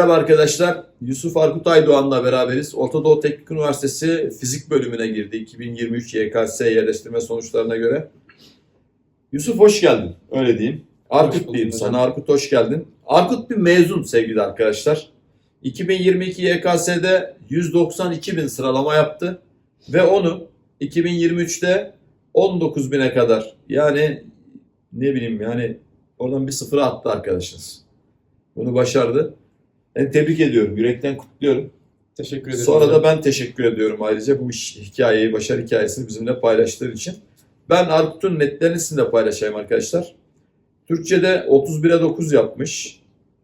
Merhaba arkadaşlar. Yusuf Arkut Aydoğan'la beraberiz. Orta Doğu Teknik Üniversitesi Fizik bölümüne girdi 2023 YKS yerleştirme sonuçlarına göre. Yusuf hoş geldin. Öyle diyeyim. Arkut diyeyim sana. Arkut hoş geldin. Arkut bir mezun sevgili arkadaşlar. 2022 YKS'de 192 bin sıralama yaptı. Ve onu 2023'te 19 bine kadar yani ne bileyim yani oradan bir sıfıra attı arkadaşınız. Bunu başardı. Ben tebrik ediyorum. Yürekten kutluyorum. Teşekkür ederim. Sonra hocam. da ben teşekkür ediyorum ayrıca bu iş, hikayeyi, başarı hikayesini bizimle paylaştığı için. Ben Arkut'un netlerini sizinle paylaşayım arkadaşlar. Türkçe'de 31'e 9 yapmış.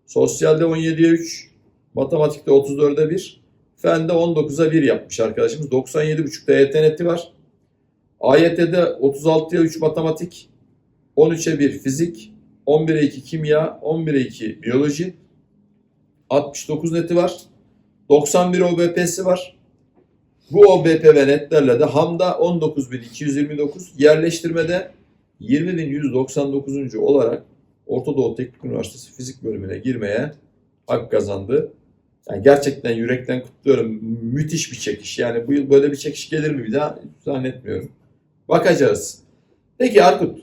Sosyalde 17'ye 3. Matematikte 34'e 1. Fende 19'a 1 yapmış arkadaşımız. 97.5 TYT neti var. AYT'de 36'ya 3 matematik. 13'e 1 fizik. 11'e 2 kimya. 11'e 2 biyoloji. 69 neti var. 91 OBP'si var. Bu OBP ve netlerle de HAM'da 19.229, yerleştirmede 20.199. olarak Orta Doğu Teknik Üniversitesi Fizik bölümüne girmeye hak kazandı. Yani gerçekten yürekten kutluyorum. Müthiş bir çekiş. Yani bu yıl böyle bir çekiş gelir mi bir daha zannetmiyorum. Bakacağız. Peki Arkut,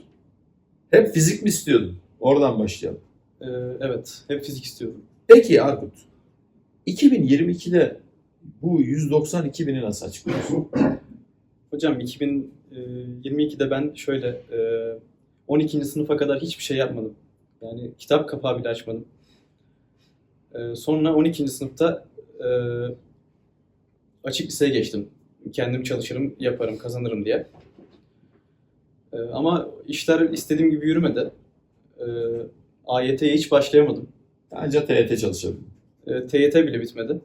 hep fizik mi istiyordun? Oradan başlayalım. Ee, evet. Hep fizik istiyordum. Peki Arkut, 2022'de bu 192 bini nasıl açıklıyorsun? Hocam 2022'de ben şöyle e, 12. sınıfa kadar hiçbir şey yapmadım. Yani kitap kapağı bile açmadım. E, sonra 12. sınıfta e, açık liseye geçtim. Kendim çalışırım, yaparım, kazanırım diye. E, ama işler istediğim gibi yürümedi. E, AYT'ye hiç başlayamadım. Anca TYT çalışabildin. E, TYT bile bitmedi.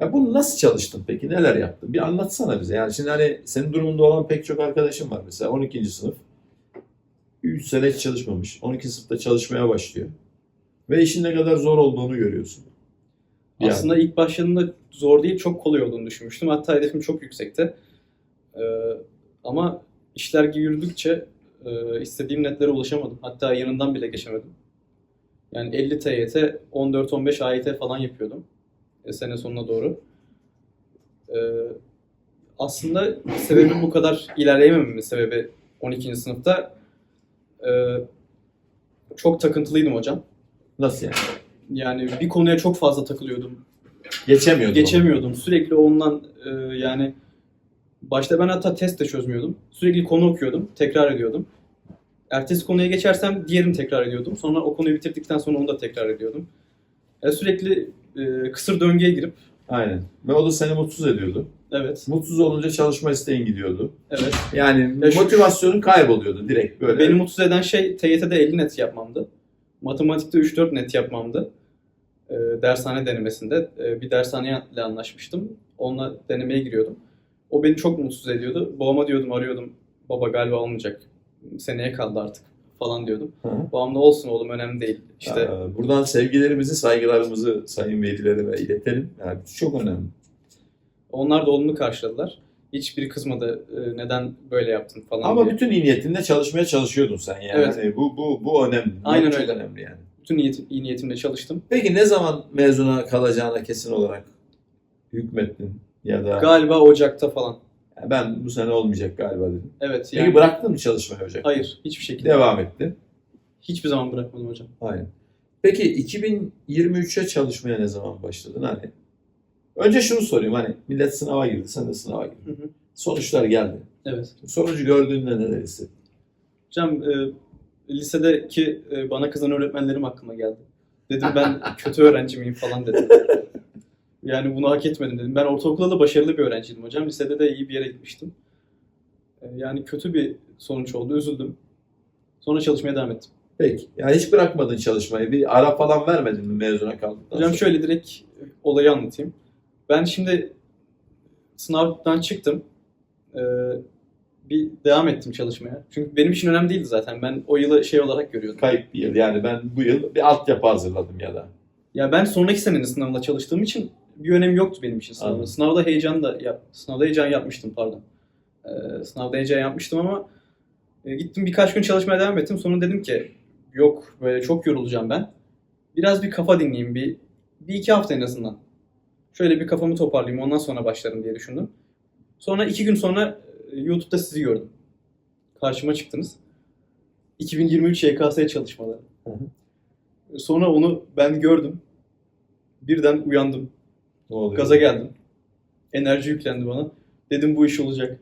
Ya bunu nasıl çalıştın peki? Neler yaptın? Bir anlatsana bize. Yani şimdi hani senin durumunda olan pek çok arkadaşım var mesela 12. sınıf. 3 sene hiç çalışmamış. 12. sınıfta çalışmaya başlıyor. Ve işin ne kadar zor olduğunu görüyorsun. Yani. Aslında ilk başladığımda zor değil, çok kolay olduğunu düşünmüştüm. Hatta hedefim çok yüksekti. Ee, ama işler yürüdükçe e, istediğim netlere ulaşamadım. Hatta yanından bile geçemedim. Yani 50 TYT, 14-15 AYT falan yapıyordum. e, sene sonuna doğru. Ee, aslında sebebi bu kadar ilerleyemememin sebebi 12. sınıfta e, çok takıntılıydım hocam. Nasıl yani? Yani bir konuya çok fazla takılıyordum. Geçemiyordun. Geçemiyordum. Sürekli ondan e, yani başta ben hatta test de çözmüyordum. Sürekli konu okuyordum, tekrar ediyordum. Ertesi konuya geçersem diğerini tekrar ediyordum. Sonra o konuyu bitirdikten sonra onu da tekrar ediyordum. Yani sürekli e, kısır döngüye girip Aynen. Ve o da seni mutsuz ediyordu. evet, Mutsuz olunca çalışma isteğin gidiyordu. evet. Yani Ya şu- motivasyonun kayboluyordu direkt böyle. Beni mutsuz eden şey TYT'de 50 net yapmamdı. Matematikte 3-4 net yapmamdı. E, dershane denemesinde. E, bir dershaneyle anlaşmıştım. Onunla denemeye giriyordum. O beni çok mutsuz ediyordu. Babama diyordum, arıyordum. Baba galiba olmayacak. Seneye kaldı artık falan diyordum. Hı. Babam da olsun oğlum önemli değil. İşte Aa, Buradan sevgilerimizi, saygılarımızı sayın velilerime iletelim. Yani bu çok önemli. onlar da olumlu karşıladılar. Hiçbiri kızmadı e, neden böyle yaptın falan Ama diye. bütün iyi niyetinle çalışmaya çalışıyordun sen yani. Evet. Hani bu bu bu önemli. Bu Aynen çok öyle. önemli yani. Bütün niyetim, iyi niyetimle çalıştım. Peki ne zaman mezuna kalacağına kesin olarak hükmettin ya da Galiba Ocak'ta falan. "Ya ben bu sene olmayacak galiba dedim. Evet Peki yani. bıraktın mı çalışmayı hocam? Hayır hiçbir şekilde. Devam ettin. Hiçbir zaman bırakmadım hocam. Aynen. Peki 2023'e çalışmaya ne zaman başladın hani? Önce şunu sorayım hani millet sınava girdi, sen de sınava girdin. Hı hı. Sonuçlar geldi. Evet. Sonucu gördüğünde neler hissettin? Hocam e, lisedeki e, bana kızan öğretmenlerim aklıma geldi. Dedim ben kötü öğrenci miyim falan dedim. Yani bunu hak etmedim dedim. Ben ortaokulda da başarılı bir öğrenciydim hocam. Lisede de iyi bir yere gitmiştim. E, yani kötü bir sonuç oldu. Üzüldüm. Sonra çalışmaya devam ettim. Peki. Yani hiç bırakmadın çalışmayı. Bir ara falan vermedin mi mezuna kaldıktan Hocam sonra? şöyle direkt olayı anlatayım. Ben şimdi sınavdan çıktım. Ee, bir devam ettim çalışmaya. Çünkü benim için önemli değildi zaten. Ben o yılı şey olarak görüyordum. Kayıp bir yıl. Yani ben bu yıl bir altyapı hazırladım ya da. Ya ben sonraki senenin sınavında çalıştığım için bir önemi yoktu benim için sınavın. Anladım. Sınavda heyecan da yap, sınavda heyecan yapmıştım pardon. Ee, sınavda heyecan yapmıştım ama e, gittim birkaç gün çalışmaya devam ettim. Sonra dedim ki yok böyle çok yorulacağım ben. Biraz bir kafa dinleyeyim, bir bir iki hafta en azından. Şöyle bir kafamı toparlayayım ondan sonra başlarım diye düşündüm. Sonra iki gün sonra e, YouTube'da sizi gördüm. Karşıma çıktınız. 2023 YKS çalışmaları. Hı hı. Sonra onu ben gördüm. Birden uyandım. Oluyor? Gaza geldim. Enerji yüklendi bana. Dedim bu iş olacak.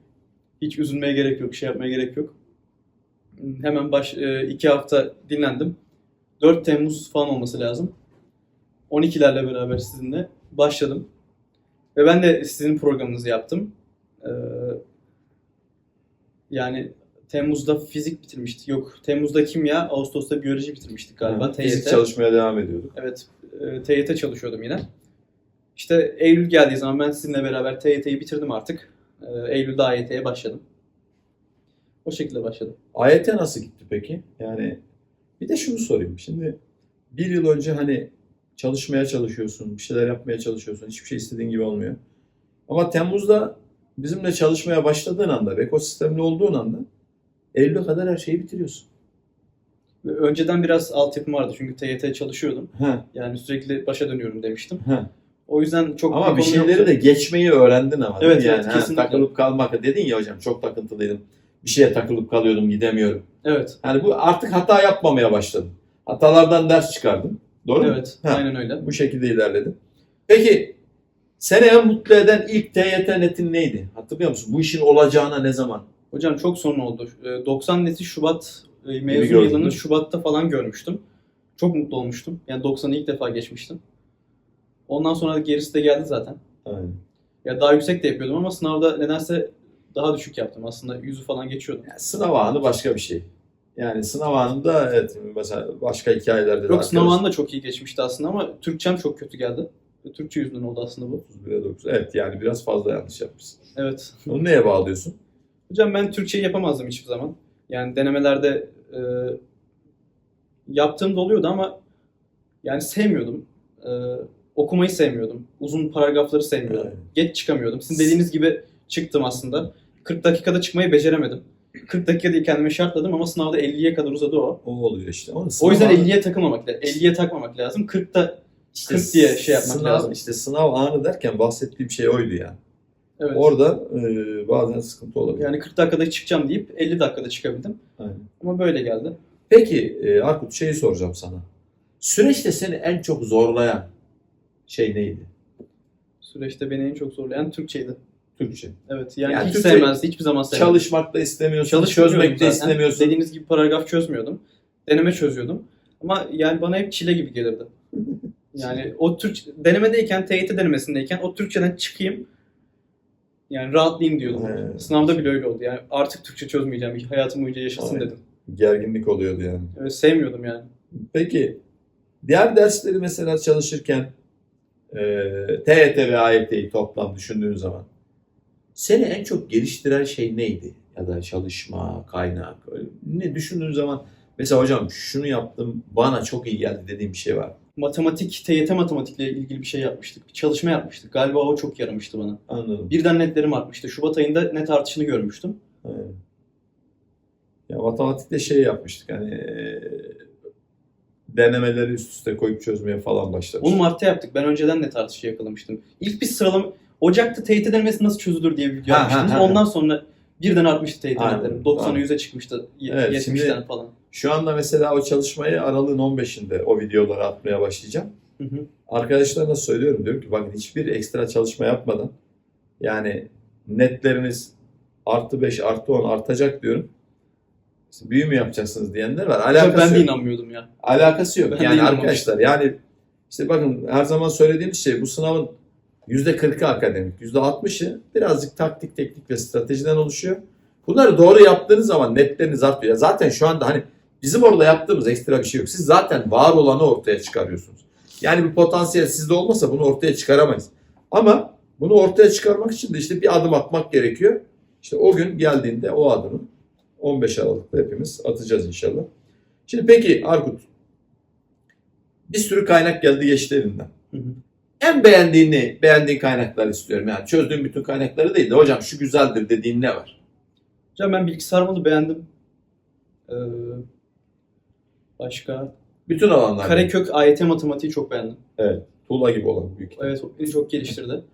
Hiç üzülmeye gerek yok, şey yapmaya gerek yok. Hemen baş, e, iki hafta dinlendim. 4 Temmuz falan olması lazım. 12'lerle beraber sizinle başladım. Ve ben de sizin programınızı yaptım. Ee, yani Temmuz'da fizik bitirmiştik. Yok, Temmuz'da kimya, Ağustos'ta biyoloji bitirmiştik galiba. Hı. Fizik TYT. çalışmaya devam ediyorduk. Evet, e, TYT çalışıyordum yine. İşte Eylül geldiği zaman ben sizinle beraber TYT'yi bitirdim artık. E, Eylül'de AYT'ye başladım. O şekilde başladım. AYT nasıl gitti peki? Yani bir de şunu sorayım. Şimdi bir yıl önce hani çalışmaya çalışıyorsun, bir şeyler yapmaya çalışıyorsun. Hiçbir şey istediğin gibi olmuyor. Ama Temmuz'da bizimle çalışmaya başladığın anda, ekosistemli olduğun anda Eylül'e kadar her şeyi bitiriyorsun. Önceden biraz altyapım vardı çünkü TYT çalışıyordum. Ha, Yani sürekli başa dönüyorum demiştim. ha. O yüzden çok Ama bir şeyleri yoktu. de geçmeyi öğrendin ama? Evet, yani evet, ha, takılıp kalmak. Dedin ya hocam çok takıntılıydım. Bir şeye takılıp kalıyordum, gidemiyorum. Evet, Yani bu artık hata yapmamaya başladım. Hatalardan ders çıkardım. Doğru mu? evet. Aynen öyle. Bu şekilde ilerledim. Peki seni en mutlu eden ilk TYT netin neydi? Hatırlıyor musun? Bu işin olacağına ne zaman? Hocam çok sorun oldu. E, 90 neti Şubat e, mezun yılının? Şubat'ta falan görmüştüm. Çok mutlu olmuştum. Yani 90'ı ilk defa geçmiştim. Ondan sonra gerisi de geldi zaten. Aynen. Ya daha yüksek de yapıyordum ama sınavda nedense daha düşük yaptım. Aslında yüzü falan geçiyordum. Yani sınav anı başka bir şey. Yani sınav anında evet mesela başka hikayelerde de Yok sınav anı da çok iyi geçmişti aslında ama Türkçem çok kötü geldi. Türkçe yüzünden oldu aslında bu. 31'e 9. Evet yani biraz fazla yanlış yapmışsın. Evet. Onu neye bağlıyorsun? Hocam ben Türkçeyi yapamazdım hiçbir zaman. Yani denemelerde e, yaptığım da oluyordu ama yani sevmiyordum. E, okumayı sevmiyordum. Uzun paragrafları sevmiyordum. Evet. Geç çıkamıyordum. Sizin dediğiniz gibi çıktım aslında. 40 dakikada çıkmayı beceremedim. 40 dakika diye kendime şartladım ama sınavda 50'ye kadar uzadı o. O oluyor işte. Onu O yüzden sınav anı- 50'ye takılmamak lazım. 50'ye takmamak lazım. 40'ta işte 40 diye şey yapmak sınav, lazım. İşte sınav anı derken bahsettiğim şey oydu yani. evet. Orada e, bazen sıkıntı olabilir. yani 40 dakikada çıkacağım deyip 50 dakikada çıkabildim. Aynen. Ama böyle geldi. Peki e, Arkut şeyi soracağım sana. Süreçte seni en çok zorlayan şey neydi? Süreçte beni en çok zorlayan Türkçeydi. Türkçe. Evet yani, Yani hiç Türkçe- sevmezdi. Hiçbir zaman sevmedim. Çalışmak da istemiyorsun, Çalışmıyordum çözmek de istemiyorsun. Dediğiniz gibi paragraf çözmüyordum. Deneme çözüyordum. Ama yani bana hep çile gibi gelirdi. Yani o Türk denemedeyken, TYT denemesindeyken o Türkçeden çıkayım. Yani rahatlayayım diyordum. He. Sınavda bile öyle oldu. Yani artık Türkçe çözmeyeceğim. Hayatım boyunca yaşasın Aynen. dedim. Gerginlik oluyordu yani. Evet, sevmiyordum yani. Peki diğer dersleri mesela çalışırken e, TYT ve AYT'yi toplam düşündüğün zaman seni en çok geliştiren şey neydi? Ya da çalışma, kaynak, öyle ne düşündüğün zaman mesela hocam şunu yaptım bana çok iyi geldi dediğim bir şey var. Matematik, TYT matematikle ilgili bir şey yapmıştık. Bir çalışma yapmıştık. Galiba o çok yaramıştı bana. Anladım. Birden netlerim artmıştı. Şubat ayında net artışını görmüştüm. Aynen. Ya matematikte şey yapmıştık hani denemeleri üst üste koyup çözmeye falan başlamıştık. Onu Mart'ta yaptık. Ben önceden net artışı yakalamıştım. İlk bir sıralama... Ocak'ta TYT denemesi nasıl çözülür diye bir video Ha, ha. Ondan sonra birden artmıştı TYT Aynen, netlerim. 90'a tamam. 100'e çıkmıştı. Evet, 70'ten şimdi- falan. Şu anda mesela o çalışmayı aralığın 15'inde o videoları atmaya başlayacağım. Hı hı. Arkadaşlarına söylüyorum diyorum ki bakın hiçbir ekstra çalışma yapmadan yani netleriniz artı 5 artı 10 artacak diyorum. İşte büyü mü yapacaksınız diyenler var. Alakası ben de yok. inanmıyordum ya. Alakası yok. Ben de yani arkadaşlar yani işte bakın her zaman söylediğimiz şey bu sınavın %40'ı akademik, %60'ı birazcık taktik, teknik ve stratejiden oluşuyor. Bunları doğru yaptığınız zaman netleriniz artıyor. Zaten şu anda hani bizim orada yaptığımız ekstra bir şey yok. Siz zaten var olanı ortaya çıkarıyorsunuz. Yani bir potansiyel sizde olmasa bunu ortaya çıkaramayız. Ama bunu ortaya çıkarmak için de işte bir adım atmak gerekiyor. İşte o gün geldiğinde o adımı 15 Aralık'ta hepimiz atacağız inşallah. Şimdi peki Arkut bir sürü kaynak geldi geçti elinden. Hı hı. En beğendiğini, beğendiğin kaynaklar istiyorum. Yani çözdüğün bütün kaynakları değil de hocam şu güzeldir dediğin ne var? Hocam ben bilgisayar malı beğendim. Ee, başka? Bütün alanlar. Karekök AYT matematiği çok beğendim. Tuğba tuğla gibi olan büyük. Evet beni çok geliştirdi.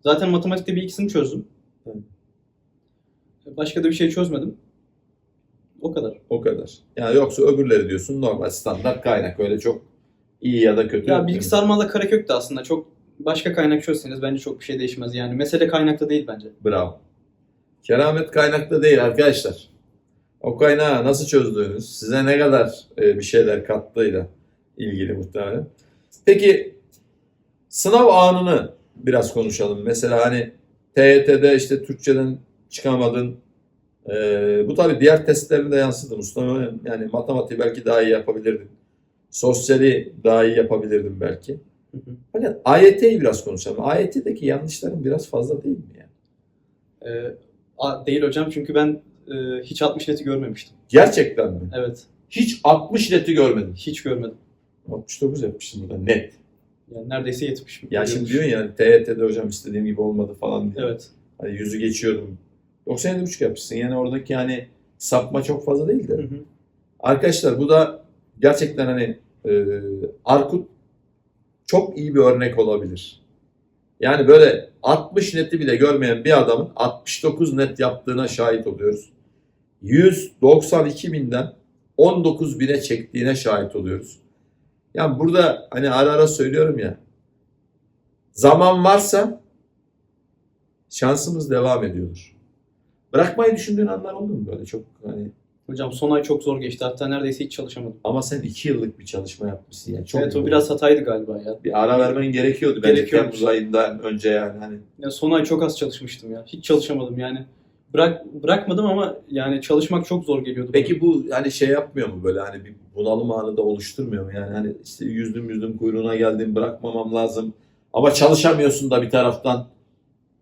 Zaten matematikte bir ikisini çözdüm. Evet. Başka da bir şey çözmedim. O kadar. O kadar. Yani yoksa öbürleri diyorsun normal standart kaynak. Öyle çok iyi ya da kötü. Ya bilgisayar malla karekök de aslında çok başka kaynak çözseniz bence çok bir şey değişmez. Yani mesele kaynakta değil bence. Bravo. Keramet kaynakta değil arkadaşlar. O kaynağı nasıl çözdüğünüz, size ne kadar e, bir şeyler kattığıyla ilgili muhtemelen. Peki sınav anını biraz konuşalım. Mesela hani TYT'de işte Türkçeden çıkamadın. E, bu tabii diğer testlerinde de yansıdı Mustafa. Yani matematiği belki daha iyi yapabilirdin. Sosyali daha iyi yapabilirdin belki. Fakat AYT'yi biraz konuşalım. AYT'deki yanlışların biraz fazla değil mi yani? Ee, a- değil hocam çünkü ben e, hiç 60 neti görmemiştim. Gerçekten mi? Evet. Hiç 60 neti görmedim. Hiç görmedim. 69 yapmışsın burada net. Yani neredeyse 70. Ya şimdi diyorsun ya TYT'de hocam istediğim gibi olmadı falan diye. Evet. Hani yüzü geçiyordum. 97,5 yapmışsın. Yani oradaki hani sapma çok fazla değil de. Hı hı. Arkadaşlar bu da gerçekten hani e, Arkut çok iyi bir örnek olabilir. Yani böyle 60 neti bile görmeyen bir adamın 69 net yaptığına şahit oluyoruz. 192 binden 19 bine çektiğine şahit oluyoruz. Yani burada hani ara ara söylüyorum ya zaman varsa şansımız devam ediyordur. Bırakmayı düşündüğün anlar oldu mu böyle çok hani Hocam son ay çok zor geçti. Hatta neredeyse hiç çalışamadım. ama sen iki yıllık bir çalışma yapmışsın yani. Çok evet o zor. biraz hataydı galiba ya. bir ara vermen gerekiyordu bence Gerekiyormuş. Temmuz ayından önce yani hani ya. Son ay çok az çalışmıştım ya. Hiç çalışamadım yani. Bırak bırakmadım ama yani çalışmak çok zor geliyordu. bana. Peki bu hani şey yapmıyor mu böyle hani bir bunalım anı da oluşturmuyor mu? Yani hani işte yüzdüm yüzdüm kuyruğuna geldim bırakmamam lazım. Ama çalışamıyorsun da bir taraftan.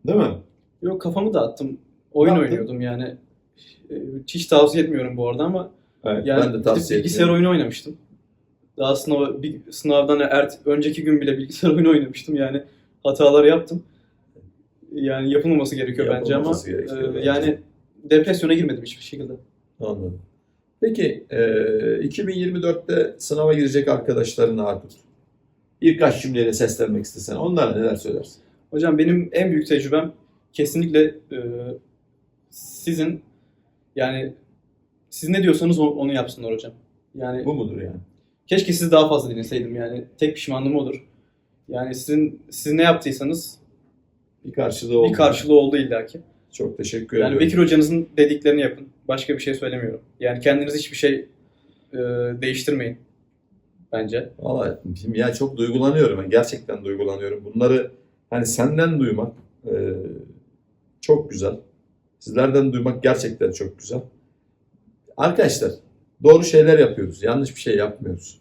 Değil mi? Yok kafamı dağıttım. Oyun Ne yaptın? oynuyordum yani. Ee, Hiç tavsiye etmiyorum bu arada ama Evet, yani ben de tavsiye bilgisayar oyunu oynamıştım. Daha sınava, bir, sınavdan ert, önceki gün bile bilgisayar oyunu oynamıştım yani hatalar yaptım. Yani yapılmaması gerekiyor bence ama Yapılmaması e, bence. yani depresyona girmedim hiçbir şekilde. Anladım. Peki e, 2024'te sınava girecek arkadaşlarına Arkut. Birkaç cümleyle seslenmek istesen onlara neler söylersin? Hocam benim en büyük tecrübem kesinlikle e, sizin yani siz ne diyorsanız onu yapsınlar hocam. Yani Bu mudur yani? keşke sizi daha fazla dinleseydim yani. Tek pişmanlığım odur. Yani sizin siz ne yaptıysanız Bir karşılığı oldu. bir karşılığı oldu illaki. Çok teşekkür Yani ediyorum. Bekir hocanızın dediklerini yapın. Başka bir şey söylemiyorum. Yani kendiniz hiçbir şey e, değiştirmeyin bence. Valla şimdi ya çok duygulanıyorum. Ben gerçekten duygulanıyorum. Bunları hani senden duymak e, çok güzel. Sizlerden duymak gerçekten çok güzel. Arkadaşlar doğru şeyler yapıyoruz. Yanlış bir şey yapmıyoruz.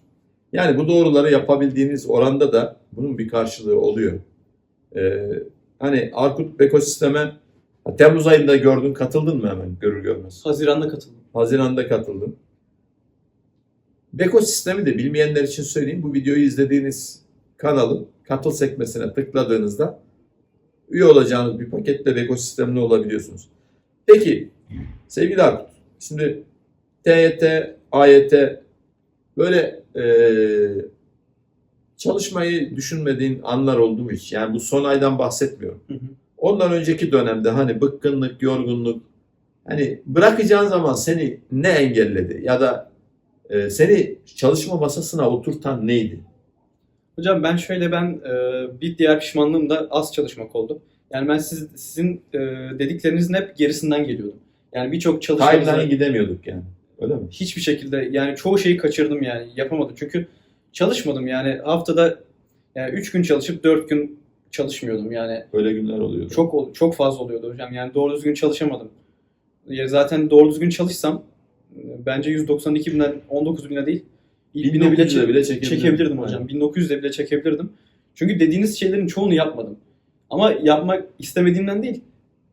Yani bu doğruları yapabildiğiniz oranda da bunun bir karşılığı oluyor. E, hani Arkut Ekosistem'e Temmuz ayında gördün katıldın mı hemen görür görmez? Haziran'da katıldım. Haziran'da katıldım. Beko sistemi de bilmeyenler için söyleyeyim. Bu videoyu izlediğiniz kanalın katıl sekmesine tıkladığınızda üye olacağınız bir paketle Beko sistemli olabiliyorsunuz. Peki sevgili Arkut, şimdi TYT, AYT böyle eee, çalışmayı düşünmediğin anlar oldu mu hiç? Yani bu son aydan bahsetmiyorum. Hı hı. Ondan önceki dönemde hani bıkkınlık, yorgunluk, hani bırakacağın zaman seni ne engelledi ya da e, seni çalışma masasına oturtan neydi? Hocam ben şöyle ben e, bir diğer pişmanlığım da az çalışmak oldu. Yani ben siz, sizin e, dediklerinizin hep gerisinden geliyordum. Yani birçok Timeline'e çalışmamızda gidemiyorduk yani. Öyle mi? hiçbir şekilde yani çoğu şeyi kaçırdım yani yapamadım. Çünkü çalışmadım yani haftada yani 3 gün çalışıp 4 gün çalışmıyordum yani. Öyle günler oluyordu. Çok ol- çok fazla oluyordu hocam. Yani doğru düzgün çalışamadım. Ya zaten doğru düzgün çalışsam e, bence 192 binden 19 bine değil. ilk bine 1900'e bile çekebilirdim. çekebilirdim hocam. 1900'de bile çekebilirdim. Çünkü dediğiniz şeylerin çoğunu yapmadım. Ama yapmak istemediğimden değil.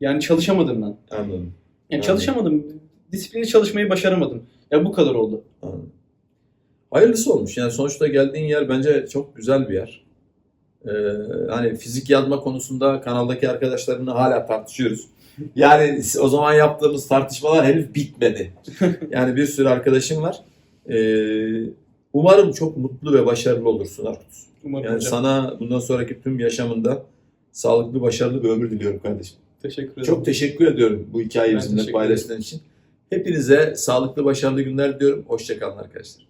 Yani çalışamadığımdan. Anladım. Yani Anladım. çalışamadım. Disiplinli çalışmayı başaramadım. Ya bu kadar oldu. Anladım. Hayırlısı olmuş. Yani sonuçta geldiğin yer bence çok güzel bir yer. Ee, hani fizik yazma konusunda kanaldaki arkadaşlarımla hala tartışıyoruz. Yani o zaman yaptığımız tartışmalar henüz bitmedi. Yani bir sürü arkadaşım var. Ee, umarım çok mutlu ve başarılı olursun Arkut. Umarım Yani hocam. sana bundan sonraki tüm yaşamında sağlıklı, başarılı bir ömür diliyorum kardeşim. Teşekkür ederim. Çok teşekkür ediyorum bu hikayeyi bizimle paylaştığın için. Hepinize sağlıklı, başarılı günler diliyorum. Hoşçakalın arkadaşlar.